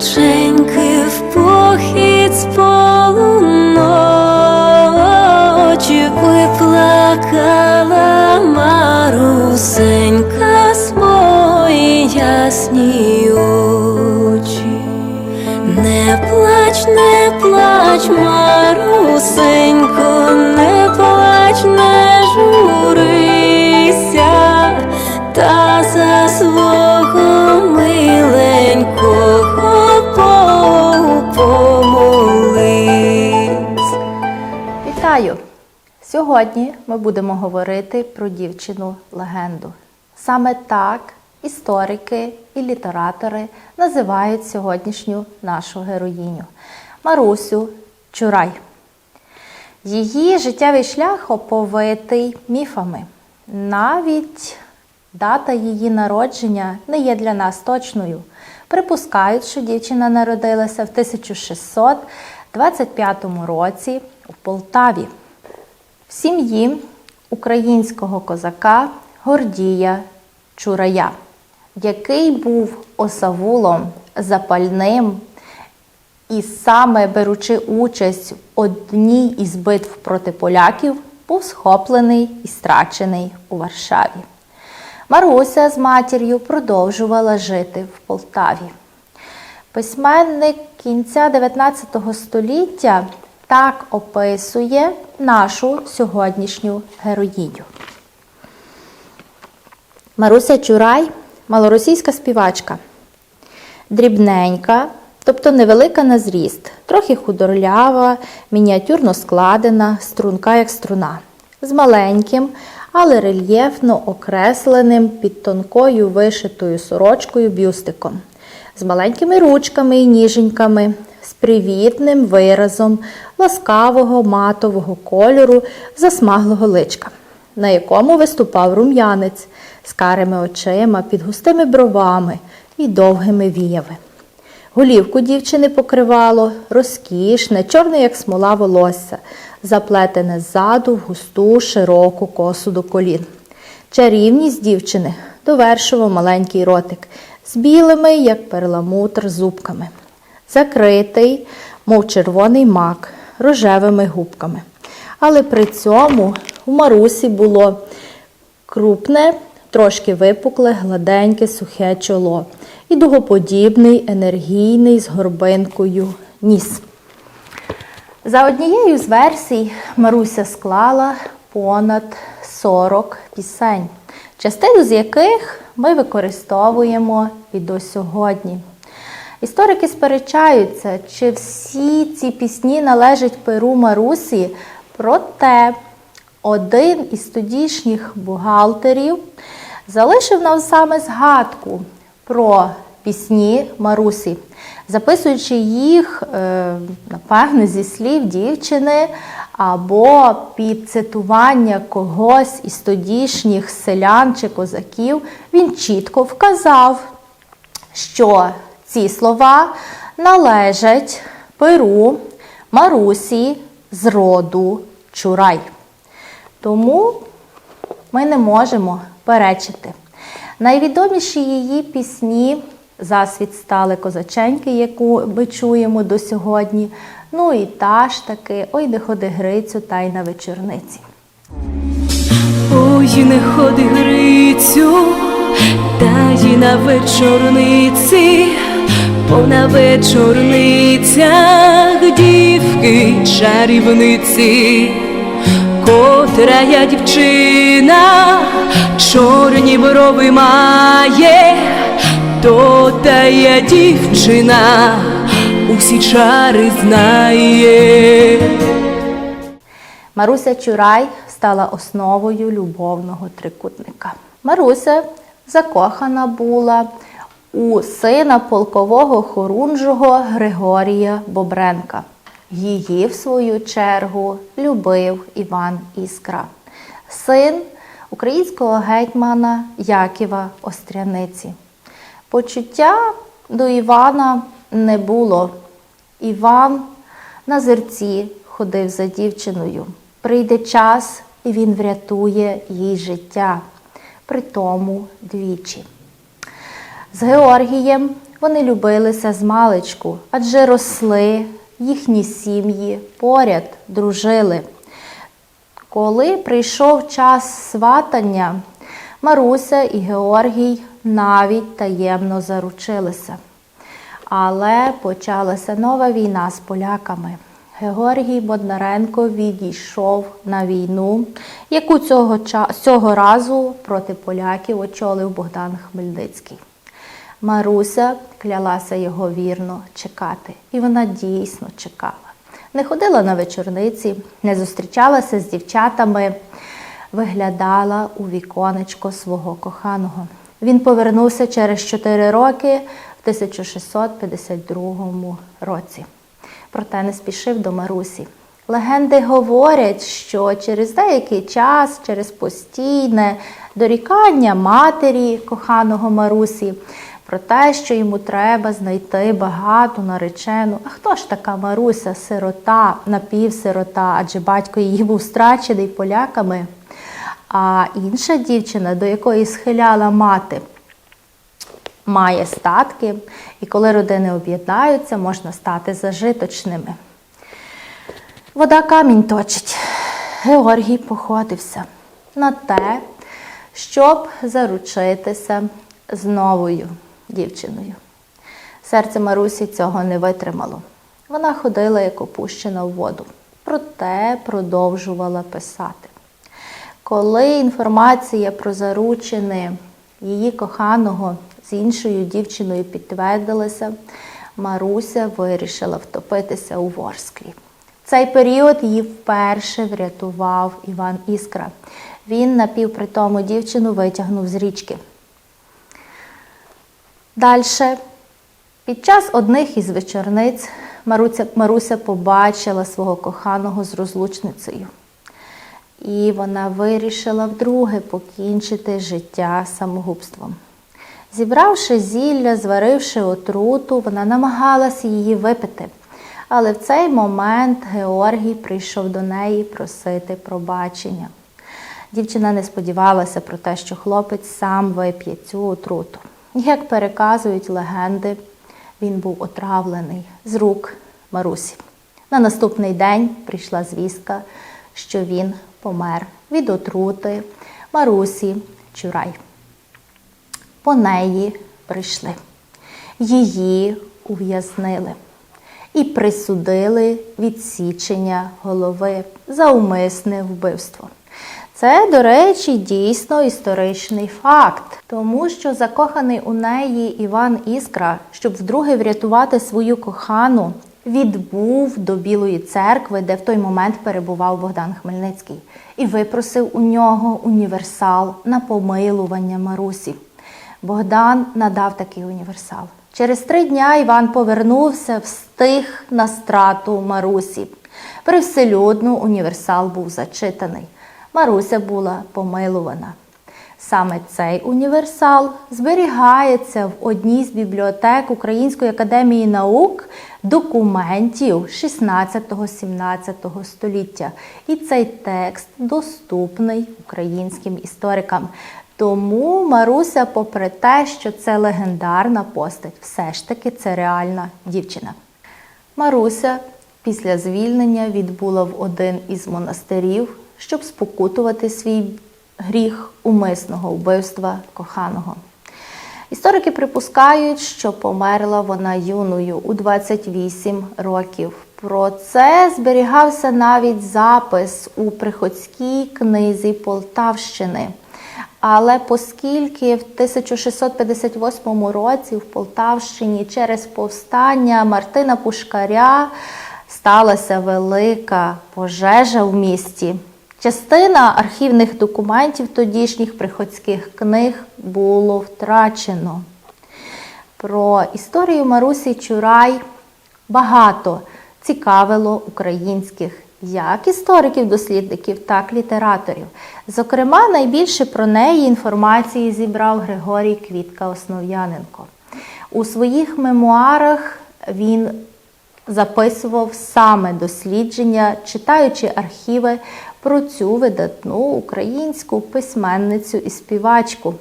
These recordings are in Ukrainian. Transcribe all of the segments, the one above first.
козаченьки Сьогодні ми будемо говорити про дівчину легенду. Саме так історики і літератори називають сьогоднішню нашу героїню Марусю Чурай. Її життєвий шлях оповитий міфами. Навіть дата її народження не є для нас точною. Припускають, що дівчина народилася в 1625 році у Полтаві в сім'ї українського козака Гордія Чурая, який був осавулом запальним і саме беручи участь в одній із битв проти поляків, був схоплений і страчений у Варшаві. Маруся з матір'ю продовжувала жити в Полтаві. Письменник кінця 19 століття так описує нашу сьогоднішню героїню. Маруся Чурай малоросійська співачка. Дрібненька, тобто невелика на зріст, трохи худорлява, мініатюрно складена, струнка як струна, з маленьким, але рельєфно окресленим під тонкою вишитою сорочкою бюстиком, з маленькими ручками і ніженьками, з привітним виразом ласкавого матового кольору засмаглого личка, на якому виступав рум'янець з карими очима під густими бровами і довгими віями. Голівку дівчини покривало розкішне, чорне, як смола волосся, заплетене ззаду в густу широку косу до колін. Чарівність дівчини довершував маленький ротик з білими, як перламутр, зубками, закритий, мов червоний мак, рожевими губками. Але при цьому у Марусі було крупне, трошки випукле, гладеньке, сухе чоло і дугоподібний, енергійний з горбинкою ніс. За однією з версій Маруся склала понад 40 пісень, частину з яких ми використовуємо і до сьогодні. Історики сперечаються, чи всі ці пісні належать перу Марусі, проте один із тодішніх бухгалтерів залишив нам саме згадку про пісні Марусі, записуючи їх, е, напевно, зі слів дівчини або під цитування когось із тодішніх селян чи козаків, він чітко вказав, що ці слова належать перу Марусі з роду Чурай. Тому ми не можемо перечити. Найвідоміші її пісні засвіт стали козаченьки, яку ми чуємо до сьогодні. Ну і та ж таки Ой, не ходи Грицю та й на вечорниці. Ой, не ходи Грицю, та й на вечорниці, бо на вечорницях дівки чарівниці, котра я дівчина, чорні брови має, то та я дівчина, усі чари знає. Маруся Чурай стала основою любовного трикутника. Маруся закохана була у сина полкового хорунжого Григорія Бобренка. Її, в свою чергу, любив Іван Іскра, син українського гетьмана Яківа Остряниці. Почуття до Івана не було. Іван на зерці ходив за дівчиною. Прийде час, і він врятує їй життя. при тому двічі. З Георгієм вони любилися з маличку, адже росли їхні сім'ї поряд дружили. Коли прийшов час сватання, Маруся і Георгій навіть таємно заручилися. Але почалася нова війна з поляками. Георгій Боднаренко відійшов на війну, яку цього, цього разу проти поляків очолив Богдан Хмельницький. Маруся клялася його вірно чекати, і вона дійсно чекала. Не ходила на вечорниці, не зустрічалася з дівчатами, виглядала у віконечко свого коханого. Він повернувся через 4 роки в 1652 році. Проте не спішив до Марусі. Легенди говорять, що через деякий час, через постійне дорікання матері коханого Марусі, про те, що йому треба знайти багату наречену. А хто ж така Маруся, сирота, напівсирота, адже батько її був страчений поляками. А інша дівчина, до якої схиляла мати, має статки, і коли родини об'єднаються, можна стати зажиточними. Вода камінь точить. Георгій походився на те, щоб заручитися з новою дівчиною. Серце Марусі цього не витримало. Вона ходила як опущена в воду, проте продовжувала писати. Коли інформація про заручини її коханого з іншою дівчиною підтвердилася, Маруся вирішила втопитися у Ворсклі. Цей період її вперше врятував Іван Іскра. Він напівпритому дівчину витягнув з річки. Далі, під час одних із вечорниць Маруся, Маруся побачила свого коханого з розлучницею. І вона вирішила вдруге покінчити життя самогубством. Зібравши зілля, зваривши отруту, вона намагалася її випити. Але в цей момент Георгій прийшов до неї просити пробачення. Дівчина не сподівалася про те, що хлопець сам вип'є цю отруту. Як переказують легенди, він був отравлений з рук Марусі. На наступний день прийшла звістка, що він помер від отрути Марусі Чурай. По неї прийшли. Її ув'язнили і присудили відсічення голови за умисне вбивство. Це, до речі, дійсно історичний факт, тому що закоханий у неї Іван Іскра, щоб вдруге врятувати свою кохану, відбув до Білої церкви, де в той момент перебував Богдан Хмельницький, і випросив у нього універсал на помилування Марусі. Богдан надав такий універсал. Через три дня Іван повернувся, встиг на страту Марусі. Привселюдно універсал був зачитаний. Маруся була помилувана. Саме цей універсал зберігається в одній з бібліотек Української академії наук документів 16-17 століття. І цей текст доступний українським історикам. Тому Маруся, попри те, що це легендарна постать, все ж таки це реальна дівчина. Маруся після звільнення відбула в один із монастирів, щоб спокутувати свій гріх умисного вбивства коханого. Історики припускають, що померла вона юною у 28 років. Про це зберігався навіть запис у приходській книзі Полтавщини. Але оскільки в 1658 році в Полтавщині через повстання Мартина Пушкаря сталася велика пожежа в місті, частина архівних документів тодішніх приходських книг було втрачено. Про історію Марусі Чурай багато цікавило українських як істориків, дослідників, так і літераторів. Зокрема, найбільше про неї інформації зібрав Григорій Квітка Основ'яненко. У своїх мемуарах він записував саме дослідження, читаючи архіви, про цю видатну українську письменницю і співачку.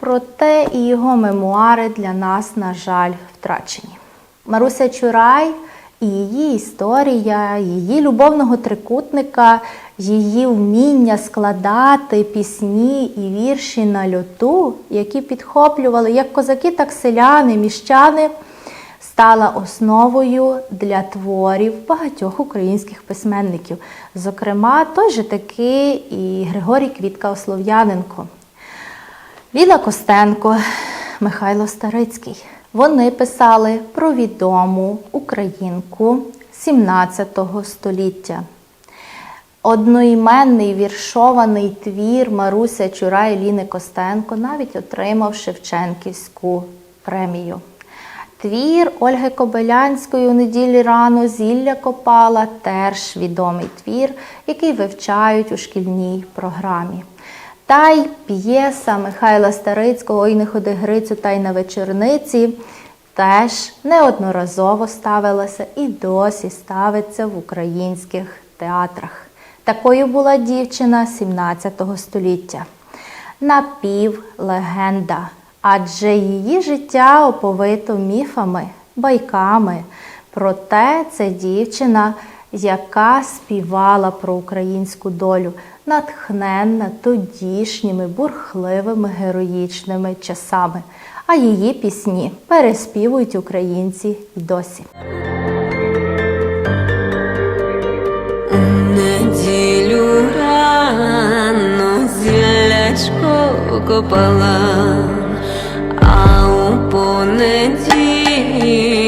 Проте і його мемуари для нас, на жаль, втрачені. Маруся Чурай і її історія, її любовного трикутника, її вміння складати пісні і вірші на льоту, які підхоплювали як козаки, так селяни, міщани, стала основою для творів багатьох українських письменників. Зокрема, той же таки і Григорій Квітка Ослов'яненко. Ліна Костенко, Михайло Старицький. Вони писали про відому українку 17 століття. Одноіменний віршований твір Маруся Чурай Ліни Костенко навіть отримав Шевченківську премію. Твір Ольги Кобилянської у неділі рано зілля копала теж відомий твір, який вивчають у шкільній програмі. Та й п'єса Михайла Старицького «Ой, не ходи Грицю та й на вечорниці теж неодноразово ставилася і досі ставиться в українських театрах. Такою була дівчина 17 століття. Напівлегенда, адже її життя оповито міфами, байками. Проте це дівчина, яка співала про українську долю, натхненна тодішніми бурхливими героїчними часами. А її пісні переспівують українці й досі. Неділю рано зілячко копала, а у понеділок